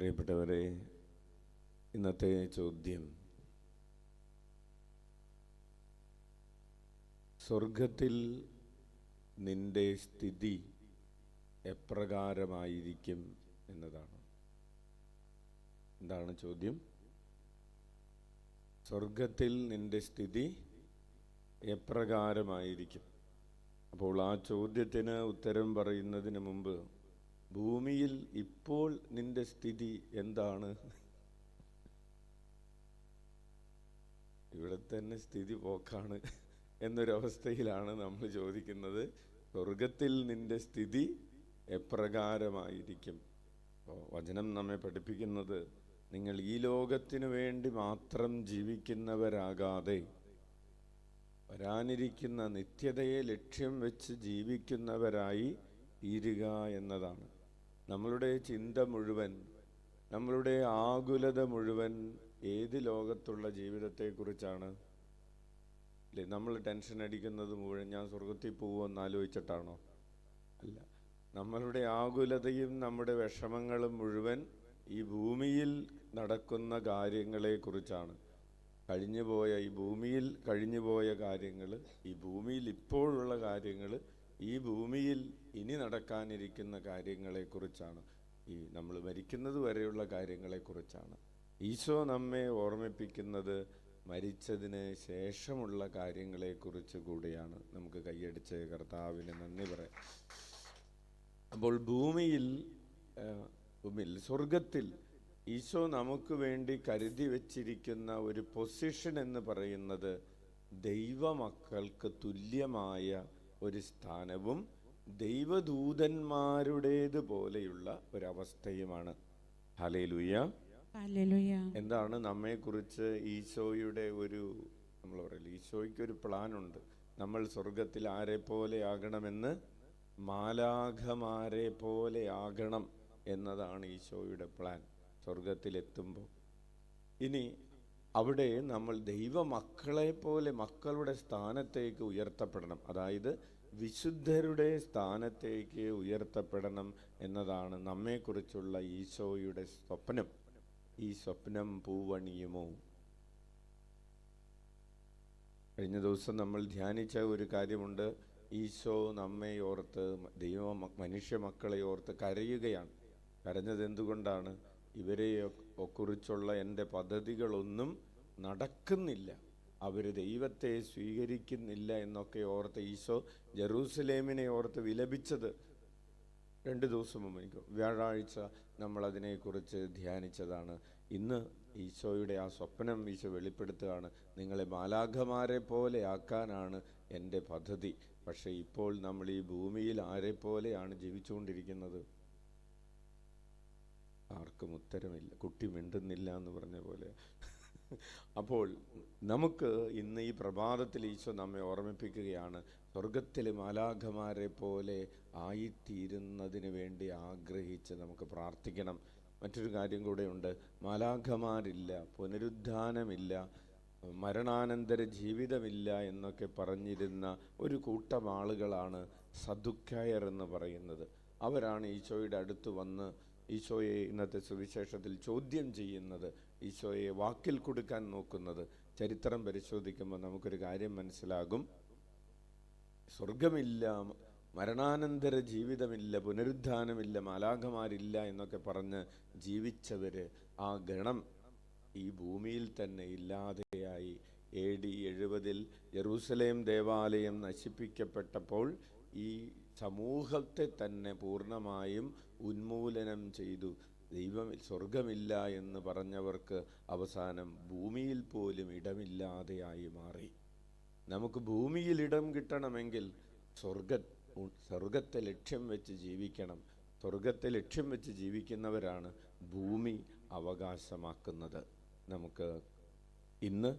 പ്രിയപ്പെട്ടവരെ ഇന്നത്തെ ചോദ്യം. സ്വർഗത്തിൽ നിന്റെ സ്ഥിതി എപ്രകാരമായിരിക്കും എന്നതാണ്. എന്താണ് ചോദ്യം? സ്വർഗത്തിൽ നിന്റെ സ്ഥിതി എപ്രകാരമായിരിക്കും. അപ്പോൾ ആ ചോദ്യത്തിന് ഉത്തരം പറയുന്നതിന് മുമ്പ് ഭൂമിയിൽ ഇപ്പോൾ നിന്റെ സ്ഥിതി എന്താണ്? ഇവിടെ തന്നെ സ്ഥിതി പോക്കാണ് എന്നൊരവസ്ഥയിലാണ് നമ്മൾ ചോദിക്കുന്നത്. സ്വർഗത്തിൽ നിന്റെ സ്ഥിതി എപ്രകാരമായിരിക്കും? അപ്പോൾ വചനം നമ്മെ പഠിപ്പിക്കുന്നത് നിങ്ങൾ ഈ ലോകത്തിനു വേണ്ടി മാത്രം ജീവിക്കുന്നവരാകാതെ വരാനിരിക്കുന്ന നിത്യതയെ ലക്ഷ്യം വെച്ച് ജീവിക്കുന്നവരായി തീരുക എന്നതാണ്. നമ്മളുടെ ചിന്ത മുഴുവൻ നമ്മളുടെ ആകുലത മുഴുവൻ ഏത് ലോകത്തുള്ള ജീവിതത്തെക്കുറിച്ചാണ്? അല്ലേ നമ്മൾ ടെൻഷൻ അടിക്കുന്നത് മുഴുവൻ ഞാൻ സ്വർഗത്തിൽ പോകുമെന്ന് ആലോചിച്ചിട്ടാണോ? അല്ല നമ്മളുടെ ആകുലതയും നമ്മുടെ വിഷമങ്ങളും മുഴുവൻ ഈ ഭൂമിയിൽ നടക്കുന്ന കാര്യങ്ങളെക്കുറിച്ചാണ്. കഴിഞ്ഞുപോയ ഈ ഭൂമിയിൽ കഴിഞ്ഞുപോയ കാര്യങ്ങൾ ഈ ഭൂമിയിൽ ഇപ്പോഴുള്ള കാര്യങ്ങൾ ഈ ഭൂമിയിൽ ഇനി നടക്കാനിരിക്കുന്ന കാര്യങ്ങളെക്കുറിച്ചാണ്. ഈ നമ്മൾ മരിക്കുന്നത് വരെയുള്ള കാര്യങ്ങളെക്കുറിച്ചാണ്. ഈശോ നമ്മെ ഓർമ്മിപ്പിക്കുന്നത് മരിച്ചതിന് ശേഷമുള്ള കാര്യങ്ങളെക്കുറിച്ച് കൂടിയാണ്. നമുക്ക് കൈയടിച്ച് കർത്താവിന് നന്ദി പറയാം. അപ്പോൾ ഭൂമിയിൽ ഭൂമിയിൽ സ്വർഗത്തിൽ ഈശോ നമുക്ക് വേണ്ടി കരുതി വച്ചിരിക്കുന്ന ഒരു പൊസിഷൻ എന്ന് പറയുന്നത് ദൈവമക്കൾക്ക് തുല്യമായ ഒരു സ്ഥാനവും ദൈവദൂതന്മാരുടേത് പോലെയുള്ള ഒരവസ്ഥയുമാണ് ഹലേലുയ്യ എന്താണ് നമ്മെക്കുറിച്ച് ഈശോയുടെ ഒരു നമ്മൾ പറയില്ല ഈശോയ്ക്ക് ഒരു പ്ലാനുണ്ട്. നമ്മൾ സ്വർഗത്തിൽ ആരെ പോലെ ആകണമെന്ന്? മാലാഖമാരെ പോലെ ആകണം എന്നതാണ് ഈശോയുടെ പ്ലാൻ. സ്വർഗത്തിലെത്തുമ്പോൾ ഇനി അവിടെ നമ്മൾ ദൈവമക്കളെ പോലെ മക്കളുടെ സ്ഥാനത്തേക്ക് ഉയർത്തപ്പെടണം. അതായത് വിശുദ്ധരുടെ സ്ഥാനത്തേക്ക് ഉയർത്തപ്പെടണം എന്നതാണ് നമ്മെക്കുറിച്ചുള്ള ഈശോയുടെ സ്വപ്നം. ഈ സ്വപ്നം പൂവണിയുമോ? കഴിഞ്ഞ ദിവസം നമ്മൾ ധ്യാനിച്ച ഒരു കാര്യമുണ്ട്. ഈശോ നമ്മെ ഓർത്ത് ദൈവ മനുഷ്യ മക്കളെ ഓർത്ത് കരയുകയാണ്. കരഞ്ഞത് എന്തുകൊണ്ടാണ് ഇവരെ കുറിച്ചുള്ള എന്റെ പദ്ധതികളൊന്നും നടക്കുന്നില്ല. അവർ ദൈവത്തെ സ്വീകരിക്കുന്നില്ല എന്നൊക്കെ ഓർത്ത് ഈശോ ജെറൂസലേമിനെ ഓർത്ത് വിലപിച്ചത് രണ്ട് ദിവസം മുമ്പ് എനിക്ക് വ്യാഴാഴ്ച നമ്മളതിനെക്കുറിച്ച് ധ്യാനിച്ചതാണ്. ഇന്ന് ഈശോയുടെ ആ സ്വപ്നം ഈശോ വെളിപ്പെടുത്തുകയാണ്. നിങ്ങളെ മാലാഖമാരെ പോലെ ആക്കാനാണ് എന്റെ പദ്ധതി. പക്ഷേ ഇപ്പോൾ നമ്മൾ ഈ ഭൂമിയിൽ ആരെ പോലെയാണ് ജീവിച്ചുകൊണ്ടിരിക്കുന്നത്? ആർക്കും ഉത്തരമില്ല. കുട്ടി മിണ്ടുന്നില്ല എന്ന് പറഞ്ഞ പോലെ. അപ്പോൾ നമുക്ക് ഇന്ന് ഈ പ്രഭാതത്തിൽ ഈശോ നമ്മെ ഓർമ്മിപ്പിക്കുകയാണ് സ്വർഗത്തിലെ മാലാഖമാരെ പോലെ ആയിത്തീരുന്നതിന് വേണ്ടി ആഗ്രഹിച്ച് നമുക്ക് പ്രാർത്ഥിക്കണം. മറ്റൊരു കാര്യം കൂടെയുണ്ട്. മാലാഖമാരില്ല പുനരുദ്ധാനമില്ല മരണാനന്തര ജീവിതമില്ല എന്നൊക്കെ പറഞ്ഞിരുന്ന ഒരു കൂട്ടം ആളുകളാണ് സദുക്കയർ എന്ന് പറയുന്നത്. അവരാണ് ഈശോയുടെ അടുത്ത് വന്ന് ഈശോയെ ഇന്നത്തെ സുവിശേഷത്തിൽ ചോദ്യം ചെയ്യുന്നത് ഈശോയെ വാക്കിൽ കൊടുക്കാൻ നോക്കുന്നത്. ചരിത്രം പരിശോധിക്കുമ്പോൾ നമുക്കൊരു കാര്യം മനസ്സിലാകും. സ്വർഗമില്ല മരണാനന്തര ജീവിതമില്ല പുനരുദ്ധാനമില്ല മാലാഖമാരില്ല എന്നൊക്കെ പറഞ്ഞ് ജീവിച്ചവര് ആ ഗണം ഈ ഭൂമിയിൽ തന്നെ ഇല്ലാതെയായി. എ ഡി എഴുപതിൽ ജെറൂസലേം ദേവാലയം നശിപ്പിക്കപ്പെട്ടപ്പോൾ ഈ സമൂഹത്തെ തന്നെ പൂർണമായും ഉന്മൂലനം ചെയ്തു. ദൈവം സ്വർഗമില്ല എന്ന് പറഞ്ഞവർക്ക് അവസാനം ഭൂമിയിൽ പോലും ഇടമില്ലാതെയായി മാറി. നമുക്ക് ഭൂമിയിൽ ഇടം കിട്ടണമെങ്കിൽ സ്വർഗ സ്വർഗത്തെ ലക്ഷ്യം വെച്ച് ജീവിക്കണം. സ്വർഗത്തെ ലക്ഷ്യം വെച്ച് ജീവിക്കുന്നവരാണ് ഭൂമി അവകാശമാക്കുന്നത്. നമുക്ക് ഇന്ന്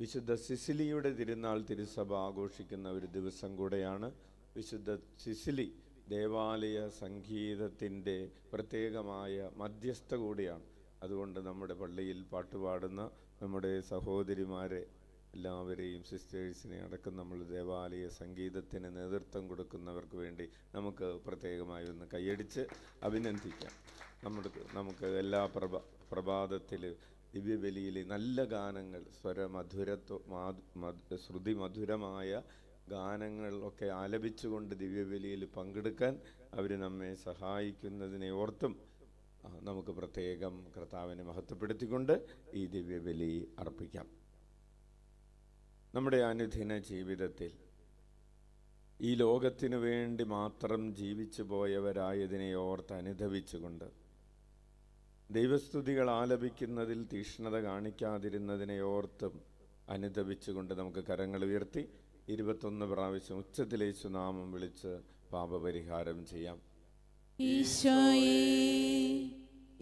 വിശുദ്ധ സിസിലിയുടെ തിരുനാൾ തിരുസഭ ആഘോഷിക്കുന്ന ഒരു ദിവസം കൂടെയാണ് വിശുദ്ധ സിസിലി ദേവാലയ സംഗീതത്തിന്റെ പ്രത്യേകമായ മധ്യസ്ഥ കൂടിയാണ്. അതുകൊണ്ട് നമ്മുടെ പള്ളിയിൽ പാട്ടുപാടുന്ന നമ്മുടെ സഹോദരിമാരെ എല്ലാവരെയും സിസ്റ്റേഴ്സിനെ അടക്കം നമ്മൾ ദേവാലയ സംഗീതത്തിന് നേതൃത്വം കൊടുക്കുന്നവർക്ക് വേണ്ടി നമുക്ക് പ്രത്യേകമായി ഒന്ന് കൈയടിച്ച് അഭിനന്ദിക്കാം. നമ്മുടെ നമുക്ക് എല്ലാ പ്രഭ പ്രഭാതത്തിൽ ദിവ്യബലിയിലെ നല്ല ഗാനങ്ങൾ സ്വരമധുരത്വ മാധു മധു ശ്രുതി മധുരമായ ഗാനങ്ങൾ ഒക്കെ ആലപിച്ചുകൊണ്ട് ദിവ്യബലിയിൽ പങ്കെടുക്കാൻ അവർ നമ്മെ സഹായിക്കുന്നതിനെ ഓർത്തും നമുക്ക് പ്രത്യേകം കർത്താവിനെ മഹത്വപ്പെടുത്തിക്കൊണ്ട് ഈ ദിവ്യബലി അർപ്പിക്കാം. നമ്മുടെ അനുദിന ജീവിതത്തിൽ ഈ ലോകത്തിനു വേണ്ടി മാത്രം ജീവിച്ചു പോയവരായതിനെ ഓർത്ത് അനുധവിച്ചുകൊണ്ട് ദൈവസ്തുതികൾ ആലപിക്കുന്നതിൽ തീഷ്ണത കാണിക്കാതിരുന്നതിനെ ഓർത്തും അനുദവിച്ചുകൊണ്ട് നമുക്ക് കരങ്ങൾ ഉയർത്തി ഇരുപത്തൊന്ന് പ്രാവശ്യം ഉച്ചത്തിലേശു നാമം വിളിച്ച് പാപപരിഹാരം ചെയ്യാം ഈശോയേ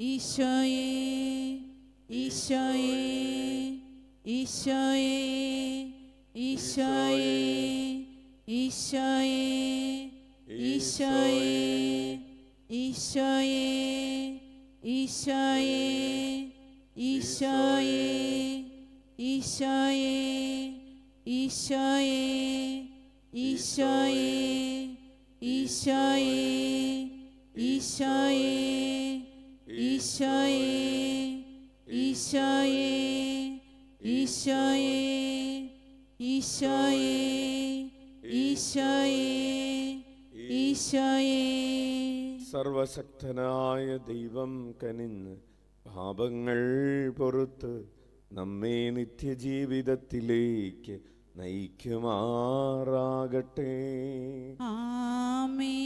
ഈശോയേ ഈശോയേ ഈശോയേ ഈശോയേ ഈശോയേ ഈശോയേ ഈശോയേ ഈശോയേ ഈശോയേ ഈശോയേ ഈശോയേ ഈശോയേ ഈശോയെ ഈശോയെ ഈശോയെ ഈശോയെ ഈശോയെ ഈശോയെ ഈശോയെ സർവശക്തനായ ദൈവം കനിന്ന് പാപങ്ങൾ പുറത്ത് നമ്മെ നിത്യജീവിതത്തിലേക്ക് നയിക്കുമാറാകട്ടെ. ആമേ